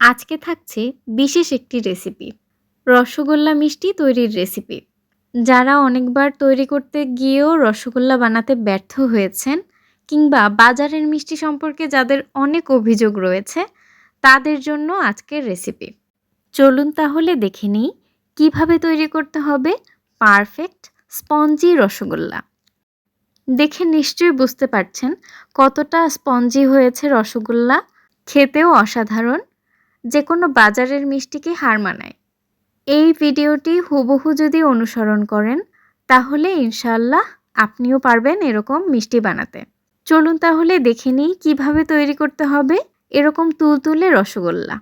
আজকে থাকছে বিশেষ একটি রেসিপি রসগোল্লা মিষ্টি তৈরির রেসিপি যারা অনেকবার তৈরি করতে গিয়েও রসগোল্লা বানাতে ব্যর্থ হয়েছেন কিংবা বাজারের মিষ্টি সম্পর্কে যাদের অনেক অভিযোগ রয়েছে, তাদের জন্য আজকের রেসিপি চলুন তাহলে দেখে নিই কীভাবে তৈরি করতে হবে পারফেক্ট স্পঞ্জি রসগোল্লা। দেখে নিশ্চয়ই বুঝতে পারছেন কতটা স্পঞ্জি হয়েছে রসগোল্লা। খেতেও অসাধারণ। যে কোনো বাজারের মিষ্টিকে হার মানায়। এই ভিডিওটি হুবহু যদি অনুসরণ করেন, তাহলে ইনশাল্লাহ আপনিও পারবেন এরকম মিষ্টি বানাতে। চলুন তাহলে দেখে নিই কীভাবে তৈরি করতে হবে এরকম তুলতুলে রসগোল্লা।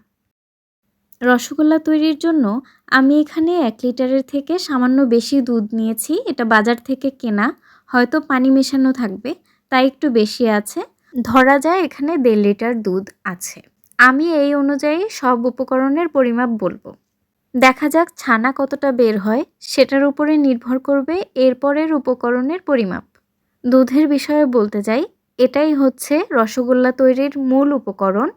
রসগোল্লা তৈরির জন্য আমি এখানে এক লিটারের থেকে সামান্য বেশি দুধ নিয়েছি, এটা বাজার থেকে কেনা, হয়তো পানি মেশানো থাকবে, তাই একটু বেশি আছে। ধরা যায় এখানে দেড় লিটার দুধ আছে। আমি এই অনুযায়ী সব উপকরণের পরিমাপ বলব। দেখা যাক ছানা কতটা বের হয়, সেটার উপরে নির্ভর করবে এরপরের উপকরণের পরিমাপ। দুধের বিষয়ে বলতে যাই, এটাই হচ্ছে রসগোল্লা তৈরির মূল উপকরণ।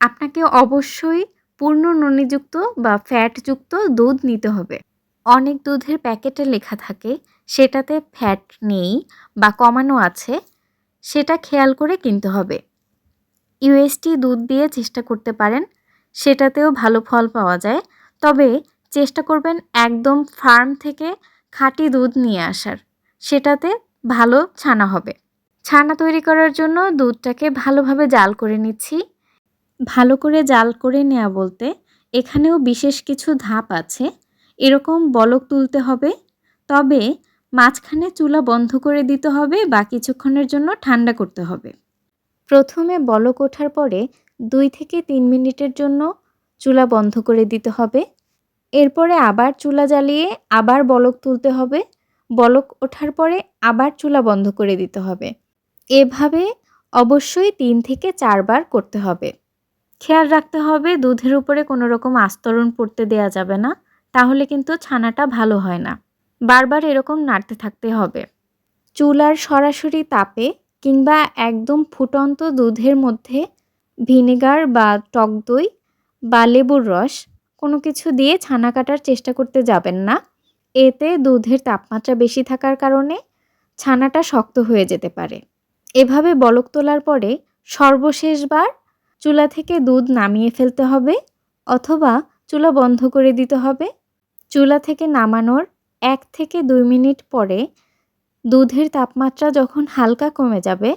আপনাকে অবশ্যই পূর্ণ ননিযুক্ত বা ফ্যাটযুক্ত দুধ নিতে হবে। অনেক দুধের প্যাকেটে লেখা থাকে, সেটাতে ফ্যাট নেই বা কমানো আছে, সেটা খেয়াল করে কিনতে হবে। ইউএসটি দুধ দিয়ে চেষ্টা করতে পারেন, সেটাতেও ভালো ফল পাওয়া যায়। তবে চেষ্টা করবেন একদম ফার্ম থেকে খাঁটি দুধ নিয়ে আসার, সেটাতে ভালো ছানা হবে। ছানা তৈরি করার জন্য দুধটাকে ভালোভাবে জাল করে নিচ্ছি। ভালো করে জাল করে নেওয়া বলতে এখানেও বিশেষ কিছু ধাপ আছে, এরকম বলক তুলতে হবে। তবে মাঝখানে চুলা বন্ধ করে দিতে হবে, বা কিছুক্ষণের জন্য ঠান্ডা করতে হবে। প্রথমে বলক ওঠার পরে দুই থেকে তিন মিনিটের জন্য চুলা বন্ধ করে দিতে হবে। এরপরে আবার চুলা জ্বালিয়ে আবার বলক তুলতে হবে। বলক ওঠার পরে আবার চুলা বন্ধ করে দিতে হবে। এভাবে অবশ্যই তিন থেকে চারবার করতে হবে। খেয়াল রাখতে হবে দুধের উপরে কোনো রকম আস্তরণ পড়তে দেয়া যাবে না, তাহলে কিন্তু ছানাটা ভালো হয় না। বারবার এরকম নাড়তে থাকতে হবে। চুলার সরাসরি তাপে কিংবা একদম ফুটন্ত দুধের মধ্যে ভিনেগার বা টক দই বা লেবুর রস কোনো কিছু দিয়ে ছানা কাটার চেষ্টা করতে যাবেন না। এতে দুধের তাপমাত্রা বেশি থাকার কারণে ছানাটা শক্ত হয়ে যেতে পারে। এভাবে বলক তোলার পরে সর্বশেষবার চুলা থেকে দুধ নামিয়ে ফেলতে হবে অথবা চুলা বন্ধ করে দিতে হবে। চুলা থেকে নামানোর এক থেকে দুই মিনিট পরে দুধের তাপমাত্রা যখন হালকা কমে যাবে,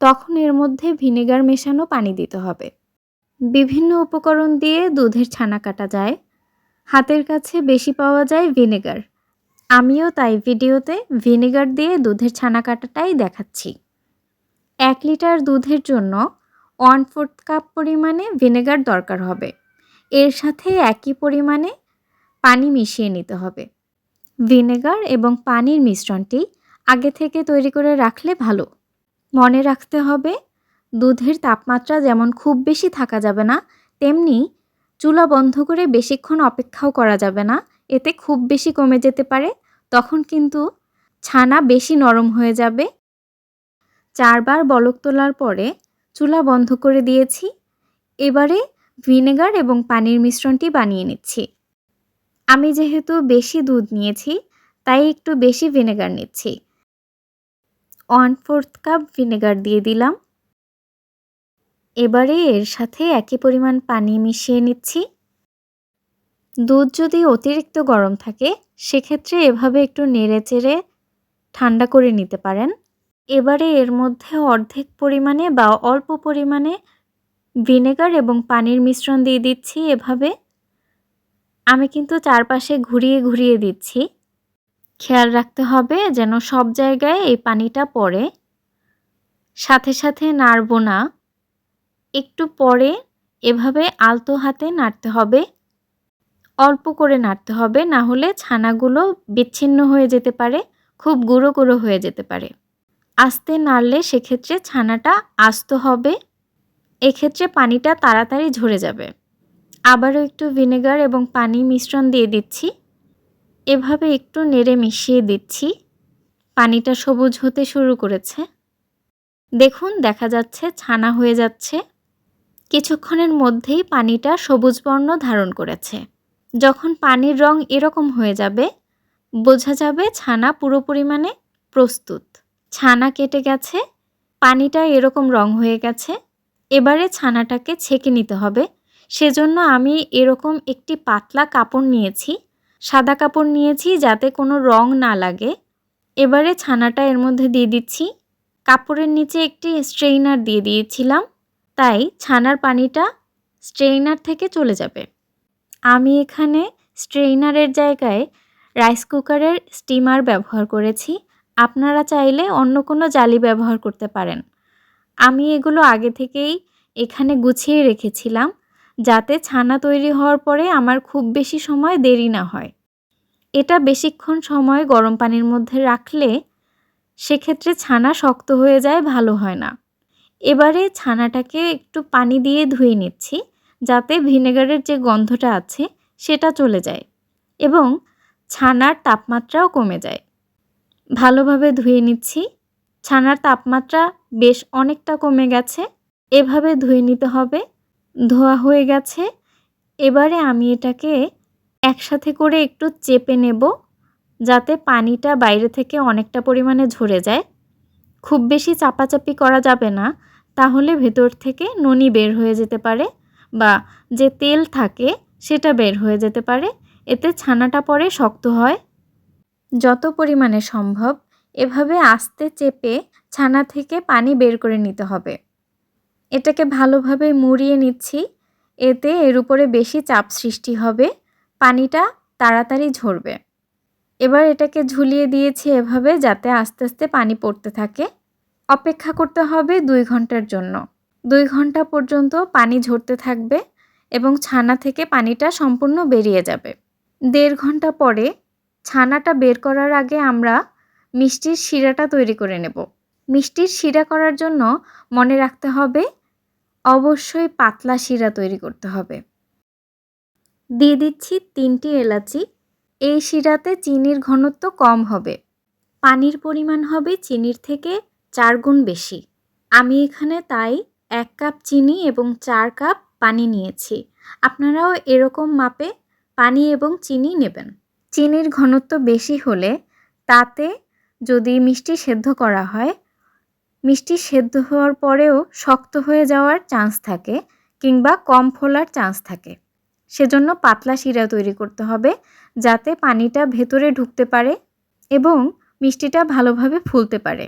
তখন এর মধ্যে ভিনেগার মেশানো পানি দিতে হবে। বিভিন্ন উপকরণ দিয়ে দুধের ছানা কাটা যায়। হাতের কাছে বেশি পাওয়া যায় ভিনেগার। আমিও তাই ভিডিওতে ভিনেগার দিয়ে দুধের ছানা কাটাটাই দেখাচ্ছি। এক লিটার দুধের জন্য ওয়ান ফোর্থ কাপ পরিমাণে ভিনেগার দরকার হবে। এর সাথে একই পরিমাণে পানি মিশিয়ে নিতে হবে। ভিনেগার এবং পানির মিশ্রণটি আগে থেকে তৈরি করে রাখলে ভালো। মনে রাখতে হবে, দুধের তাপমাত্রা যেমন খুব বেশি থাকা যাবে না, তেমনি চুলা বন্ধ করে বেশিক্ষণ অপেক্ষাও করা যাবে না, এতে খুব বেশি কমে যেতে পারে, তখন কিন্তু ছানা বেশি নরম হয়ে যাবে। চারবার বলক তোলার পরে চুলা বন্ধ করে দিয়েছি, এবারে ভিনেগার এবং পানির মিশ্রণটি বানিয়ে নিচ্ছি। আমি যেহেতু বেশি দুধ নিয়েছি, তাই একটু বেশি ভিনেগার নিচ্ছি। ওয়ান ফোর্থ কাপ ভিনেগার দিয়ে দিলাম। এবারে এর সাথে একই পরিমাণ পানি মিশিয়ে নিচ্ছি। দুধ যদি অতিরিক্ত গরম থাকে, সেক্ষেত্রে এভাবে একটু নেড়ে চেড়ে ঠান্ডা করে নিতে পারেন। এবারে এর মধ্যে অর্ধেক পরিমাণে বা অল্প পরিমাণে ভিনেগার এবং পানির মিশ্রণ দিয়ে দিচ্ছি এভাবে। আমি কিন্তু চারপাশে ঘুরিয়ে ঘুরিয়ে দিচ্ছি। খেয়াল রাখতে হবে যেন সব জায়গায় এই পানিটা পড়ে। সাথে সাথে নাড়ব না। একটু পরে এভাবে আলতো হাতে নাড়তে হবে। অল্প করে নাড়তে হবে, না হলে ছানাগুলো বিচ্ছিন্ন হয়ে যেতে পারে, খুব গুঁড়ো গুঁড়ো হয়ে যেতে পারে। আস্তে নাড়লে সেক্ষেত্রে ছানাটা আস্ত হবে। এক্ষেত্রে পানিটা তাড়াতাড়ি ঝরে যাবে। আবারও একটু ভিনেগার এবং পানি মিশ্রণ দিয়ে দিচ্ছি। এভাবে একটু নেড়ে মিশিয়ে দিচ্ছি। পানিটা সবুজ হতে শুরু করেছে। দেখুন, দেখা যাচ্ছে ছানা হয়ে যাচ্ছে। কিছুক্ষণের মধ্যেই পানিটা সবুজ বর্ণ ধারণ করেছে। যখন পানির রং এরকম হয়ে যাবে, বোঝা যাবে ছানা পুরো পরিমাণে প্রস্তুত। ছানা কেটে গেছে, পানিটা এরকম রং হয়ে গেছে। এবারে ছানাটাকে ছেঁকে নিতে হবে। সেজন্য আমি এরকম একটি পাতলা কাপড় নিয়েছি। সাদা কাপড় নিয়েছি যাতে কোনো রং না লাগে। এবারে ছানাটা এর মধ্যে দিয়ে দিচ্ছি। কাপড়ের নিচে একটি স্ট্রেইনার দিয়ে দিয়েছিলাম। তাই ছানার পানিটা স্ট্রেইনার থেকে চলে যাবে। আমি এখানে স্ট্রেইনারের জায়গায় রাইস কুকারের স্টিমার ব্যবহার করেছি। আপনারা চাইলে অন্য কোনো জালি ব্যবহার করতে পারেন। আমি এগুলো আগে থেকেই এখানে গুছিয়ে রেখেছিলাম। যাতে ছানা তৈরি হওয়ার পরে আমার খুব বেশি সময় দেরি না হয়। এটা বেশিক্ষণ সময় গরম পানির মধ্যে রাখলে সেক্ষেত্রে ছানা শক্ত হয়ে যায়, ভালো হয় না। এবারে ছানাটাকে একটু পানি দিয়ে ধুয়ে নিচ্ছি, যাতে ভিনেগারের যে গন্ধটা আছে সেটা চলে যায় এবং ছানার তাপমাত্রাও কমে যায়। ভালোভাবে ধুয়ে নিচ্ছি, ছানার তাপমাত্রা বেশ অনেকটা কমে গেছে, এভাবে ধুয়ে নিতে হবে। ধোয়া হয়ে গেছে। এবারে আমি এটাকে একসাথে করে একটু চেপে নেব, যাতে পানিটা বাইরে থেকে অনেকটা পরিমাণে ঝরে যায়। খুব বেশি চাপাচাপি করা যাবে না, তাহলে ভেতর থেকে ননি বের হয়ে যেতে পারে বা যে তেল থাকে সেটা বের হয়ে যেতে পারে। এতে ছানাটা পরে শক্ত হয়। যত পরিমাণে সম্ভব এভাবে আস্তে চেপে ছানা থেকে পানি বের করে নিতে হবে। এটাকে ভালোভাবে মুড়িয়ে নিচ্ছি। এতে এর উপরে বেশি চাপ সৃষ্টি হবে। পানিটা তাড়াতাড়ি ঝরবে। এবার এটাকে ঝুলিয়ে দিয়েছি এভাবে যাতে আস্তে আস্তে পানি পড়তে থাকে। অপেক্ষা করতে হবে দুই ঘণ্টার জন্য। দুই ঘণ্টা পর্যন্ত পানি ঝরতে থাকবে এবং ছানা থেকে পানিটা সম্পূর্ণ বেরিয়ে যাবে। দেড় ঘণ্টা পরে ছানাটা বের করার আগে আমরা মিষ্টির শিরাটা তৈরি করে নেব। মিষ্টির শিরা করার জন্য মনে রাখতে হবে অবশ্যই পাতলা শিরা তৈরি করতে হবে। দিয়ে দিচ্ছি তিনটি এলাচি। এই শিরাতে চিনির ঘনত্ব কম হবে। পানির পরিমাণ হবে চিনির থেকে চার গুণ বেশি। আমি এখানে তাই এক কাপ চিনি এবং চার কাপ পানি নিয়েছি। আপনারাও এরকম মাপে পানি এবং চিনি নেবেন। চিনির ঘনত্ব বেশি হলে তাতে যদি মিষ্টি সেদ্ধ করা হয় মিষ্টি সেদ্ধ হওয়ার পরেও শক্ত হয়ে যাওয়ার চান্স থাকে কিংবা কম ফোলার চান্স থাকে। সেজন্য পাতলা শিরা তৈরি করতে হবে যাতে পানিটা ভেতরে ঢুকতে পারে এবং মিষ্টিটা ভালোভাবে ফুলতে পারে।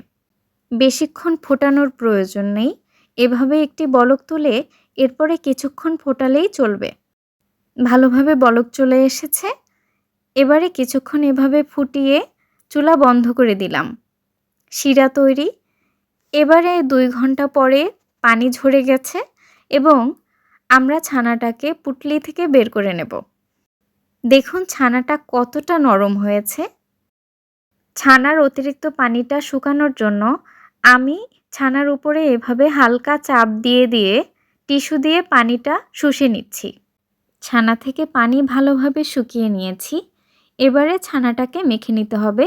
বেশিক্ষণ ফোটানোর প্রয়োজন নেই। এভাবে একটি বলক তুলে এরপরে কিছুক্ষণ ফোটালেই চলবে। ভালোভাবে বলক চলে এসেছে। এবারে কিছুক্ষণ এভাবে ফুটিয়ে চুলা বন্ধ করে দিলাম। শিরা তৈরি এবারে দুই ঘণ্টা পরে পানি ঝরে গেছে এবং আমরা ছানাটাকে পুটলি থেকে বের করে নেব। দেখুন ছানাটা কতটা নরম হয়েছে। ছানার অতিরিক্ত পানিটা শুকানোর জন্য আমি ছানার উপরে এভাবে হালকা চাপ দিয়ে দিয়ে টিস্যু দিয়ে পানিটা শুষে নিচ্ছি। ছানা থেকে পানি ভালোভাবে শুকিয়ে নিয়েছি। এবারে ছানাটাকে মেখে নিতে হবে।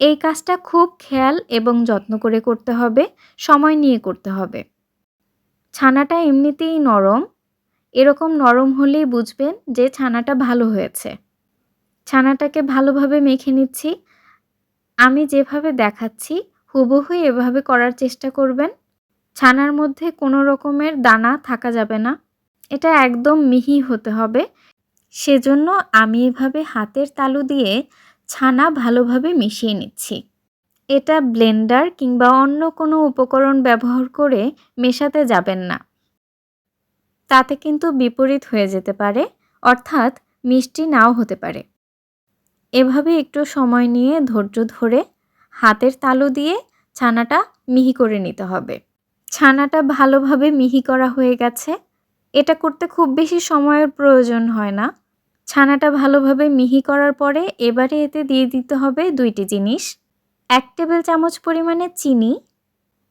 এই কাজটা খুব খেয়াল এবং যত্ন করে করতে হবে, সময় নিয়ে করতে হবে। ছানাটা এমনিতেই নরম, এরকম নরম হলেই বুঝবেন যে ছানাটা ভালো হয়েছে। ছানাটাকে ভালোভাবে মেখে নিচ্ছি, আমি যেভাবে দেখাচ্ছি, হুবহু এভাবে করার চেষ্টা করবেন। ছানার মধ্যে কোনো রকমের দানা থাকা যাবে না, এটা একদম মিহি হতে হবে। সেজন্য আমি এভাবে হাতের তালু দিয়ে ছানা ভালোভাবে মিশিয়ে নিচ্ছি। এটা ব্লেন্ডার কিংবা অন্য কোনো উপকরণ ব্যবহার করে মেশাতে যাবেন না। তাতে কিন্তু বিপরীত হয়ে যেতে পারে, অর্থাৎ মিষ্টি নাও হতে পারে। এভাবে একটু সময় নিয়ে ধৈর্য ধরে হাতের তালু দিয়ে ছানাটা মিহি করে নিতে হবে। ছানাটা ভালোভাবে মিহি করা হয়ে গেছে। এটা করতে খুব বেশি সময়ের প্রয়োজন হয় না। ছানাটা ভালোভাবে মিহি করার পরে এবারে এতে দিয়ে দিতে হবে দুইটি জিনিস। এক টেবিল চামচ পরিমাণে চিনি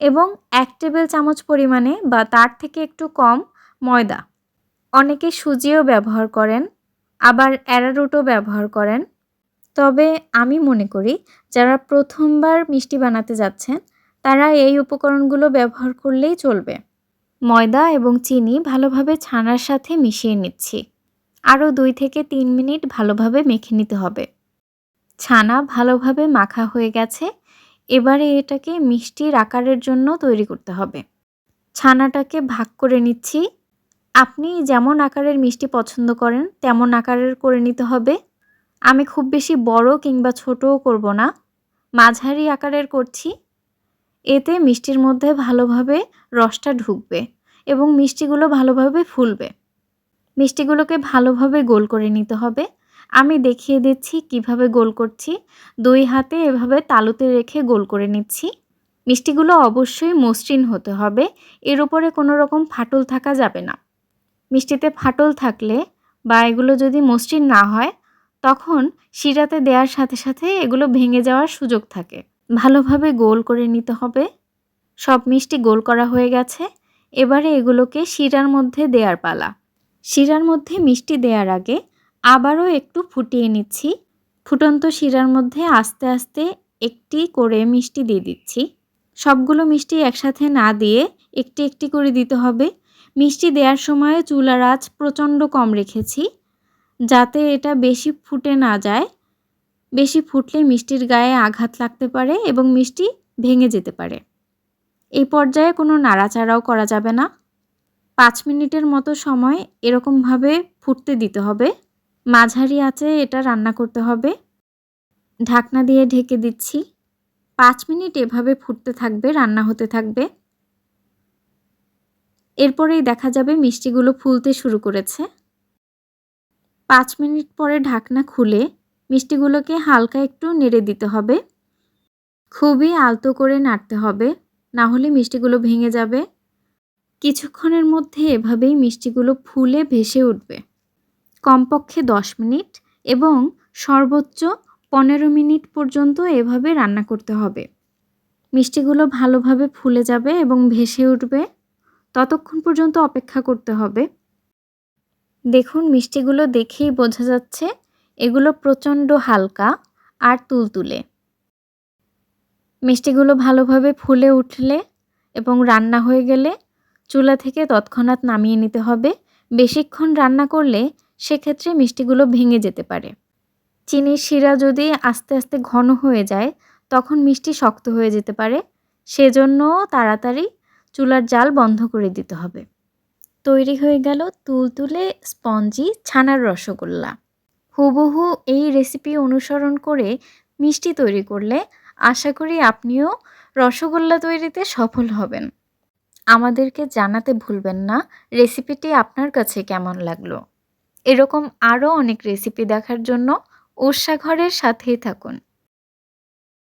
এবং এক টেবিল চামচ পরিমাণে বা তার থেকে একটু কম ময়দা। অনেকে সুজিও ব্যবহার করেন, আবার অ্যারারুটও ব্যবহার করেন। তবে আমি মনে করি, যারা প্রথমবার মিষ্টি বানাতে যাচ্ছেন, তারা এই উপকরণগুলো ব্যবহার করলেই চলবে। ময়দা এবং চিনি ভালোভাবে ছানার সাথে মিশিয়ে নিচ্ছি। আরও দুই থেকে তিন মিনিট ভালোভাবে মেখে নিতে হবে। ছানা ভালোভাবে মাখা হয়ে গেছে। এবারে এটাকে মিষ্টির আকারের জন্য তৈরি করতে হবে। ছানাটাকে ভাগ করে নিচ্ছি। আপনি যেমন আকারের মিষ্টি পছন্দ করেন, তেমন আকারের করে নিতে হবে। আমি খুব বেশি বড় কিংবা ছোটও করব না। মাঝারি আকারের করছি। এতে মিষ্টির মধ্যে ভালোভাবে রসটা ঢুকবে এবং মিষ্টিগুলো ভালোভাবে ফুলবে। মিষ্টিগুলোকে ভালোভাবে গোল করে নিতে হবে। আমি দেখিয়ে দিচ্ছি কীভাবে গোল করছি। দুই হাতে এভাবে তালুতে রেখে গোল করে নিচ্ছি। মিষ্টিগুলো অবশ্যই মসৃণ হতে হবে। এর উপরে কোনো রকম ফাটল থাকা যাবে না। মিষ্টিতে ফাটল থাকলে বা এগুলো যদি মসৃণ না হয়, তখন শিরাতে দেওয়ার সাথে সাথে এগুলো ভেঙে যাওয়ার সুযোগ থাকে। ভালোভাবে গোল করে নিতে হবে। সব মিষ্টি গোল করা হয়ে গেছে। এবারে এগুলোকে শিরার মধ্যে দেওয়ার পালা। শিরার মধ্যে মিষ্টি দেওয়ার আগে আবারও একটু ফুটিয়ে নিচ্ছি। ফুটন্ত শিরার মধ্যে আস্তে আস্তে একটি করে মিষ্টি দিয়ে দিচ্ছি। সবগুলো মিষ্টি একসাথে না দিয়ে একটি একটি করে দিতে হবে। মিষ্টি দেওয়ার সময় চুলার আঁচ প্রচণ্ড কম রেখেছি, যাতে এটা বেশি ফুটে না যায়। বেশি ফুটলে মিষ্টির গায়ে আঘাত লাগতে পারে এবং মিষ্টি ভেঙে যেতে পারে। এই পর্যায়ে কোনো নাড়াচাড়াও করা যাবে না। পাঁচ মিনিটের মতো সময় এরকমভাবে ফুটতে দিতে হবে। মাঝারি আঁচে এটা রান্না করতে হবে। ঢাকনা দিয়ে ঢেকে দিচ্ছি। পাঁচ মিনিট এভাবে ফুটতে থাকবে, রান্না হতে থাকবে। এরপরেই দেখা যাবে মিষ্টিগুলো ফুলতে শুরু করেছে। পাঁচ মিনিট পরে ঢাকনা খুলে মিষ্টিগুলোকে হালকা একটু নেড়ে দিতে হবে। খুবই আলতো করে নাড়তে হবে, না হলে মিষ্টিগুলো ভেঙে যাবে। কিছুক্ষণের মধ্যে এভাবেই মিষ্টিগুলো ফুলে ভেসে উঠবে। কমপক্ষে দশ মিনিট এবং সর্বোচ্চ পনেরো মিনিট পর্যন্ত এভাবে রান্না করতে হবে। মিষ্টিগুলো ভালোভাবে ফুলে যাবে এবং ভেসে উঠবে। ততক্ষণ পর্যন্ত অপেক্ষা করতে হবে। দেখুন, মিষ্টিগুলো দেখেই বোঝা যাচ্ছে এগুলো প্রচণ্ড হালকা আর তুলতুলে। মিষ্টিগুলো ভালোভাবে ফুলে উঠলে এবং রান্না হয়ে গেলে চুলা থেকে তৎক্ষণাৎ নামিয়ে নিতে হবে। বেশিক্ষণ রান্না করলে সেক্ষেত্রে মিষ্টিগুলো ভেঙে যেতে পারে। চিনির শিরা যদি আস্তে আস্তে ঘন হয়ে যায়, তখন মিষ্টি শক্ত হয়ে যেতে পারে। সেজন্য তাড়াতাড়ি চুলার জাল বন্ধ করে দিতে হবে। তৈরি হয়ে গেল তুলতুলে স্পঞ্জি ছানার রসগোল্লা। হুবহু এই রেসিপি অনুসরণ করে মিষ্টি তৈরি করলে আশা করি আপনিও রসগোল্লা তৈরিতে সফল হবেন। আমাদেরকে জানাতে ভুলবেন না। রেসিপিটি আপনার কাছে কেমন লাগল? এরকম আরও অনেক রেসিপি দেখার জন্য ঘরের সাথেই থাকুন।